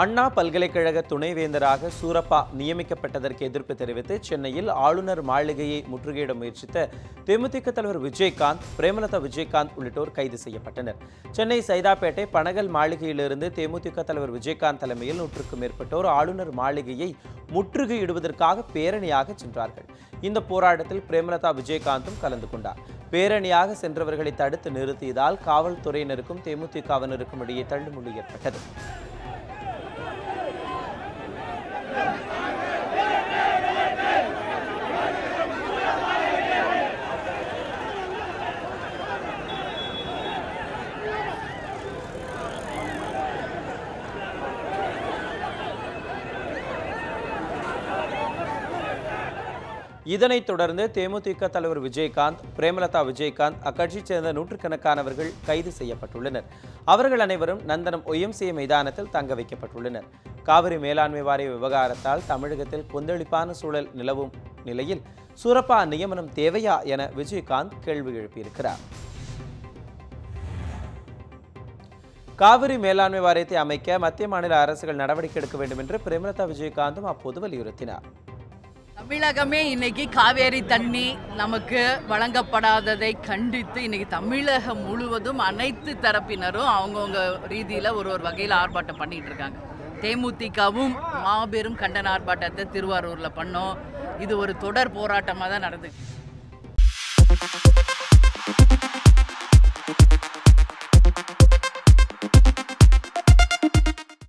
அண்ணா பல்கலைக்கழக துணைவேந்தராக சூரப்பா நியமிக்கப்பட்டதற்கு எதிர்ப்பு தெரிவித்து சென்னையில் ஆளுநர் மாளிகையை முற்றுகையிட முயற்சித்த தேமுதிக தலைவர் விஜயகாந்த் பிரேமலதா விஜயகாந்த் உள்ளிட்டோர் கைது செய்யப்பட்டனர். சென்னை சைதாப்பேட்டை பனகல் மாளிகையிலிருந்து தேமுதிக தலைவர் விஜயகாந்த் தலைமையில் நூற்றுக்கும் மேற்பட்டோர் ஆளுநர் மாளிகையை முற்றுகையிடுவதற்காக பேரணியாக சென்றார்கள். இந்த போராட்டத்தில் பிரேமலதா விஜயகாந்தும் கலந்து கொண்டார். பேரணியாக சென்றவர்களை தடுத்து நிறுத்தியதால் காவல்துறையினருக்கும் தேமுதிகவினருக்கும் இடையே தள்ளுமுள்ளு ஏற்பட்டது. இதனைத் தொடர்ந்து தேமுதிக தலைவர் விஜயகாந்த் பிரேமலதா விஜயகாந்த் அக்கட்சியைச் சேர்ந்த நூற்றுக்கணக்கானவர்கள் கைது செய்யப்பட்டுள்ளனர். அவர்கள் அனைவரும் நந்தனம் ஒய்எம்சிஏ மைதானத்தில் தங்க வைக்கப்பட்டுள்ளனர். காவிரி மேலாண்மை வாரிய விவகாரத்தால் தமிழகத்தில் கொந்தளிப்பான சூழல் நிலவும் நிலையில் சூரப்பா நியமனம் தேவையா என விஜயகாந்த் கேள்வி எழுப்பியிருக்கிறார். காவிரி மேலாண்மை வாரியத்தை அமைக்க மத்திய மாநில அரசுகள் நடவடிக்கை எடுக்க வேண்டும் என்று பிரேமலதா விஜயகாந்தும் அப்போது வலியுறுத்தினார். தமிழகமே இன்னைக்கு காவேரி தண்ணி நமக்கு வழங்கப்படாததை கண்டித்து இன்னைக்கு தமிழகம் முழுவதும் அனைத்து தரப்பினரும் அவங்கவுங்க ரீதியில் ஒரு ஒரு வகையில் ஆர்ப்பாட்டம் பண்ணிட்டு இருக்காங்க. தேமுதிகவும் மாபெரும் கண்டன ஆர்ப்பாட்டத்தை திருவாரூரில் பண்ணோம். இது ஒரு தொடர் போராட்டமாக தான் நடந்துச்சு.